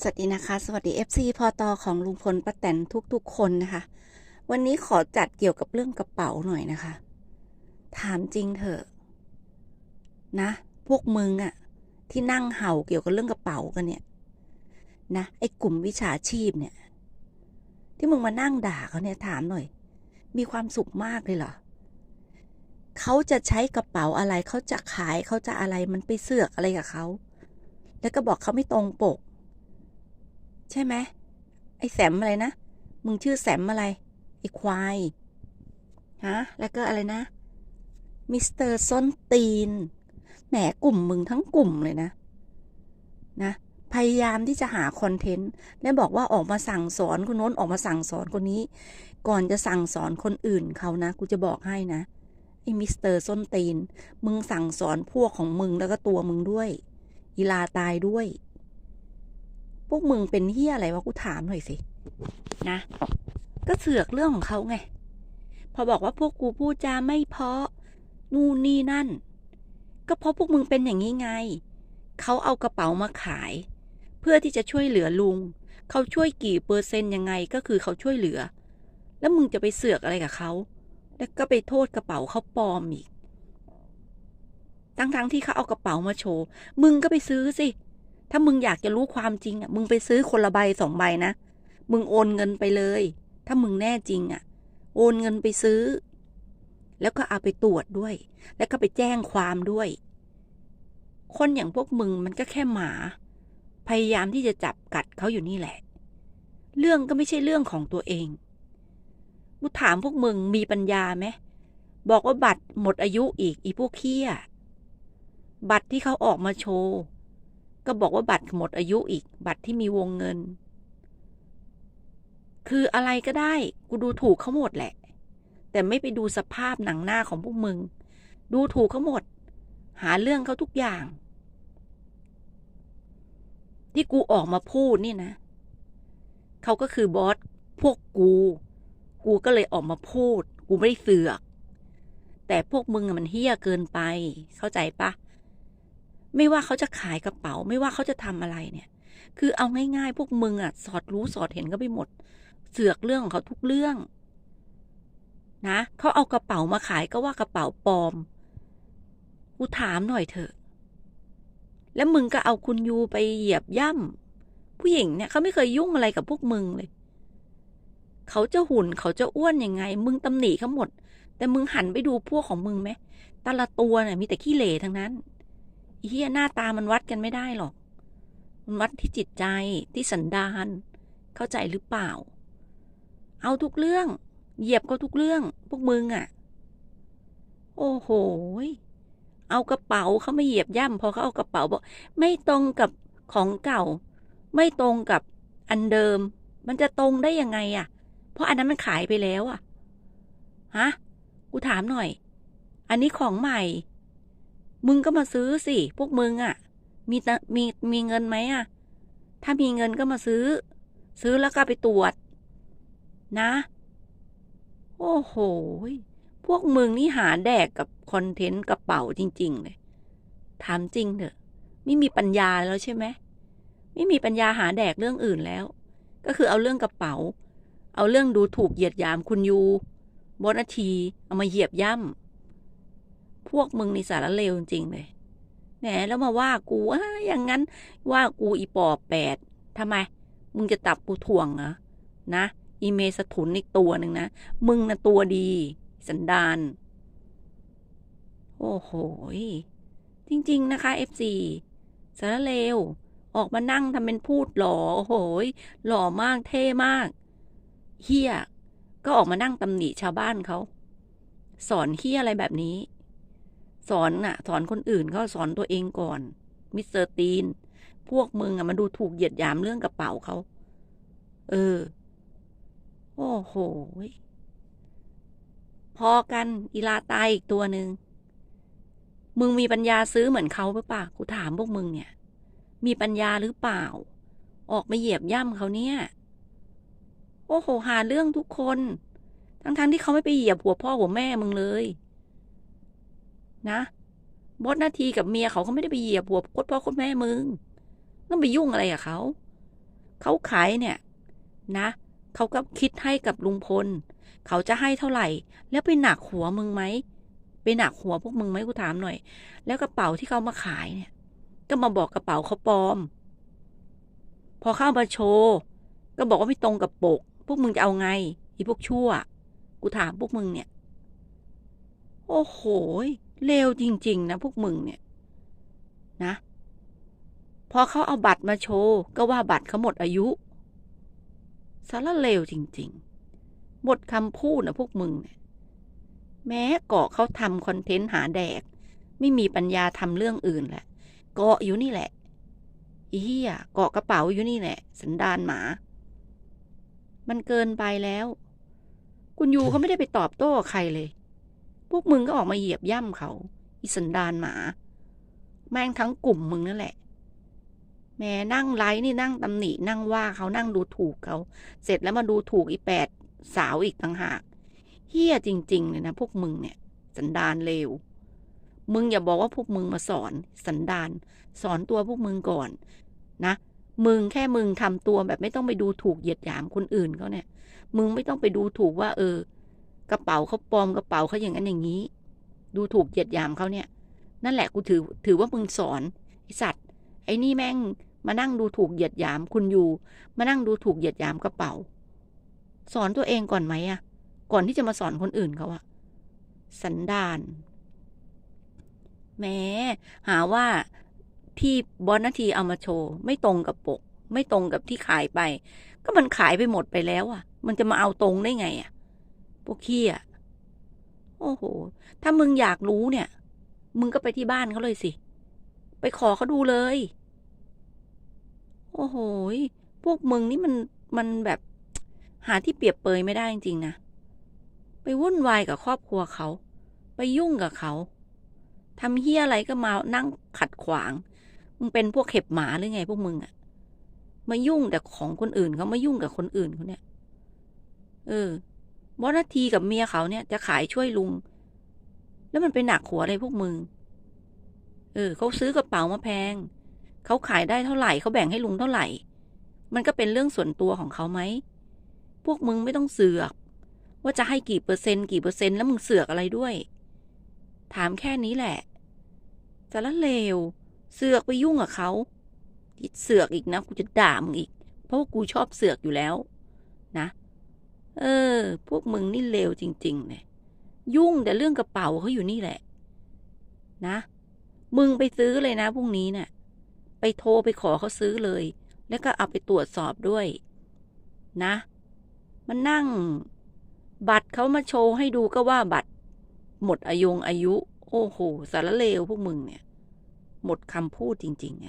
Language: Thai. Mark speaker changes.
Speaker 1: สวัสดีนะคะ สวัสดี FC พอตอของลุงพลป้าแตนทุกๆคนนะคะ วันนี้ขอจัดเกี่ยวกับเรื่องกระเป๋าหน่อยนะคะ ถามจริงเถอะนะ พวกมึงอะที่นั่งเห่าเกี่ยวกับเรื่องกระเป๋ากันเนี่ย นะ ไอ้กลุ่มวิชาชีพเนี่ย ที่มึงมานั่งด่าเขาเนี่ยถามหน่อย มีความสุขมากเลยเหรอเขาจะใช้กระเป๋าอะไรเขาจะขายเขาจะอะไรมันไปเสือกอะไรกับเขาแล้วก็บอกเขาไม่ตรงปก ใช่ไหมไอ้แสมอะไรนะ มึงชื่อแสมอะไร ไอ้ควาย ฮะ แล้วก็อะไรนะ มิสเตอร์ส้นตีน แหมกลุ่มมึงทั้งกลุ่มเลยนะ นะ พยายามที่จะหาคอนเทนต์ และบอกว่าออกมาสั่งสอนคนโน้นออกมาสั่งสอนคนนี้ ก่อนจะสั่งสอนคนอื่นเขานะ กูจะบอกให้นะ ไอ้มิสเตอร์ส้นตีน มึงสั่งสอนพวกของมึงแล้วก็ตัวมึงด้วย อีลาตายด้วย วกมึงเป็นเฮียอะไรวะกูถามหน่อยสิ นะ ก็เสือกเรื่องของเขาไง พอบอกว่าพวกกูพูดจาไม่เพาะ นู่นนี่นั่น ก็เพราะพวกมึงเป็นอย่างนี้ไง เขาเอากระเป๋ามาขาย เพื่อที่จะช่วยเหลือลุง เขาช่วยกี่เปอร์เซนต์ยังไงก็คือเขาช่วยเหลือ แล้วมึงจะไปเสือกอะไรกับเขา แล้วก็ไปโทษกระเป๋าเขาปลอมอีก ทั้งๆที่เขาเอากระเป๋ามาโชว์ มึงก็ไปซื้อสิ ถ้ามึงอยากจะรู้ความจริงอะ มึงไปซื้อคนละใบสองใบนะ มึงโอนเงินไปเลย ถ้ามึงแน่จริงอะ โอนเงินไปซื้อ แล้วก็เอาไปตรวจด้วย แล้วก็ไปแจ้งความด้วย คนอย่างพวกมึงมันก็แค่หมา พยายามที่จะจับกัดเขาอยู่นี่แหละ เรื่องก็ไม่ใช่เรื่องของตัวเองกูถามพวกมึงมีปัญญาไหมบอกว่าบัตรหมดอายุอีกอีพวกเคี้ยบัตรที่เขาออกมาโชว์ ก็บอกว่าบัตรหมดอายุอีก บัตรที่มีวงเงิน คืออะไรก็ได้ กูดูถูกเขาหมดแหละ แต่ไม่ไปดูสภาพหนังหน้าของพวกมึง ดูถูกเขาหมด หาเรื่องเขาทุกอย่าง ที่กูออกมาพูดนี่นะ เขาก็คือบอสพวกกู กูก็เลยออกมาพูด กูไม่ได้เสือก แต่พวกมึงมันเฮี้ยเกินไป เข้าใจปะ ไม่ว่าเขาจะขายกระเป๋า ไม่ว่าเขาจะทำอะไรเนี่ย คือเอาง่ายๆ พวกมึงอะ สอดรู้สอดเห็นก็ไปหมด เสือกเรื่องของเขาทุกเรื่อง นะเขาเอากระเป๋ามาขายก็ว่ากระเป๋าปลอม กูถามหน่อยเถอะ แล้วมึงก็เอาคุณยูไปเหยียบย่ำผู้หญิงเนี่ยเขาไม่เคยยุ่งอะไรกับพวกมึงเลย เขาจะหุ่นเขาจะอ้วนยังไง มึงตำหนิเขาหมด แต่มึงหันไปดูพวกของมึงไหมแต่ละตัวเนี่ยมีแต่ขี้เหร่ทั้งนั้น เฮียหน้าตามันวัดกันไม่ได้หรอก มันวัดที่จิตใจที่สันดาน เข้าใจหรือเปล่า เอาทุกเรื่อง เหยียบก็ทุกเรื่อง พวกมึงอะ่ะ โอ้โหเอากระเป๋าเขาไม่เหยียบย่ำพอเขาเอากระเป๋าบอก ไม่ตรงกับของเก่า ไม่ตรงกับอันเดิม มันจะตรงได้ยังไงอะ่ะ เพราะอันนั้นมันขายไปแล้วอะ่ะฮะกูถามหน่อย อันนี้ของใหม่ มึงก็มาซื้อสิ พวกมึงอะ่ะ มีตมีมีเงินไหมอะ่ะ ถ้ามีเงินก็มาซื้อ ซื้อแล้วก็ไปตรวจ นะ โอ้โห พวกมึงนี่หาแดกกับคอนเทนต์กระเป๋าจริง ๆ เลย ถามจริงเถอะ ไม่มีปัญญาแล้วใช่ไหม ไม่มีปัญญาหาแดกเรื่องอื่นแล้ว ก็คือเอาเรื่องกระเป๋า เอาเรื่องดูถูกเหยียดหยามคุณยูบนอาที เอามาเหยียบย่ำ พวกมึงในสารเลวจริงๆเลยแหมแล้วมาว่ากูอะอย่างนั้น ว่ากูอีปอบแปดทำไม มึงจะตับกูถ่วงเหรอนะ อีเมสถุนอีกตัวหนึ่งนะ มึงนะตัวดี สันดานโอ้โห จริง ๆ นะคะ FC สารเลว ออกมานั่งทำเป็นพูดหล่อ โอ้โห หล่อมากเท่มาก เฮียก็ออกมานั่งตำหนิชาวบ้านเขา สอนเฮียอะไรแบบนี้ สอนน่ะ สอนคนอื่นก็สอนตัวเองก่อน มิสเตอร์ตีน พวกมึงอะมาดูถูกเหยียดหยามเรื่องกระเป๋าเขา เออ โอ้โห พอกันอีลาตายอีกตัวหนึ่ง มึงมีปัญญาซื้อเหมือนเขาหรือเปล่ากูถามพวกมึงเนี่ย มีปัญญาหรือเปล่า ออกมาเหยียบย่ำเขาเนี่ย โอ้โห หาเรื่องทุกคน ทั้งๆทที่เขาไม่ไปเหยียบหัวพ่อหัวแม่มึงเลย นะบดนาทีกับเมียเขาก็ไม่ได้ไปเหยียบหัวโคตรพ่อโคตรแม่มึงต้องไปยุ่งอะไรกับเขา เขาขายเนี่ย นะเขาก็คิดให้กับลุงพล เขาจะให้เท่าไหร่ แล้วไปหนักหัวมึงไหมไปหนักหัวพวกมึงไหมกูถามหน่อย แล้วกระเป๋าที่เขามาขายเนี่ย ก็มาบอกกระเป๋าเขาปลอม พอเข้ามาโชว์ก็บอกว่าไม่ตรงกับปก พวกมึงจะเอาไงอีพวกชั่ว กูถามพวกมึงเนี่ย โอ้โห เลวจริง ๆ นะพวกมึงเนี่ย นะ พอเขาเอาบัตรมาโชว์ ก็ว่าบัตรเขาหมดอายุสารเลวจริง ๆ หมดคำพูดนะพวกมึงเนี่ย แม้เกาะเขาทำคอนเทนต์หาแดก ไม่มีปัญญาทำเรื่องอื่นแหละ เกาะอยู่นี่แหละอีเหี้ยเกาะกระเป๋าอยู่นี่แหละ สันดานหมา มันเกินไปแล้ว คุณยูเขาไม่ได้ไปตอบโต้ใครเลย พวกมึงก็ออกมาเหยียบย่ำเขา อีสันดานหมา แม่งทั้งกลุ่มมึงนั่นแหละ แม่นั่งไลฟ์นี่นั่งตำหนินั่งว่าเขานั่งดูถูกเขา เสร็จแล้วมาดูถูกอีแปดสาวอีกต่างหากเฮี้ยจริง ๆ เลยนะพวกมึงเนี่ย สันดานเลวมึงอย่าบอกว่าพวกมึงมาสอนสันดาน สอนตัวพวกมึงก่อน นะ มึงแค่มึงทำตัวแบบไม่ต้องไปดูถูกเหยียดหยามคนอื่นเขาเนี่ย มึงไม่ต้องไปดูถูกว่า เออ กระเป๋าเขาปลอมกระเป๋าเขาอย่างนั้นอย่างนี้ ดูถูกเหยียดหยามเขาเนี่ย นั่นแหละกูถือถือว่ามึงสอนไอสัตว์ ไอ้นี่แม่งมานั่งดูถูกเหยียดหยามคุณอยู่ มานั่งดูถูกเหยียดหยามกระเป๋า สอนตัวเองก่อนไหมอะก่อนที่จะมาสอนคนอื่นเขาอะสันดานแหม้หาว่าที่บอนนาทีเอามาโชว์ ไม่ตรงกับปก ไม่ตรงกับที่ขายไป ก็มันขายไปหมดไปแล้วอะมันจะมาเอาตรงได้ไงอะ พวกขี้อะโอ้โห ถ้ามึงอยากรู้เนี่ย มึงก็ไปที่บ้านเขาเลยสิ ไปขอเขาดูเลย โอ้โห พวกมึงนี่มันมันแบบหาที่เปรียบเปยไม่ได้จริงๆนะ ไปวุ่นวายกับครอบครัวเขา ไปยุ่งกับเขาทำเฮี้ยอะไรก็มานั่งขัดขวาง มึงเป็นพวกเข็บหมาหรือไงพวกมึงอะมายุ่งแต่ของคนอื่นเขามายุ่งกับคนอื่นเขาเนี่ย เออ บอสนาทีกับเมียเขาเนี่ยจะขายช่วยลุง แล้วมันไปหนักหัวอะไรพวกมึง เออเขาซื้อกระเป๋ามาแพง เขาขายได้เท่าไหร่เขาแบ่งให้ลุงเท่าไหร่ มันก็เป็นเรื่องส่วนตัวของเขาไหม พวกมึงไม่ต้องเสือก ว่าจะให้กี่เปอร์เซ็นต์กี่เปอร์เซ็นต์แล้วมึงเสือกอะไรด้วย ถามแค่นี้แหละจะละเลว เสือกไปยุ่งกับเขาเสือกอีกนะกูจะด่ามึงอีก เพราะว่ากูชอบเสือกอยู่แล้ว นะ เออ พวกมึงนี่เลวจริง ๆ เนี่ย ยุ่งแต่เรื่องกระเป๋าเขาอยู่นี่แหละ นะ มึงไปซื้อเลยนะพรุ่งนี้เนะี่ยไปโทรไปขอเขาซื้อเลย แล้วก็เอาไปตรวจสอบด้วย นะ มันนั่ง บัตรเขามาโชว์ให้ดูก็ว่าบัตร หมดอายุอายุ โอ้โห สารเลวพวกมึงเนี่ย หมดคำพูดจริง ๆ ไง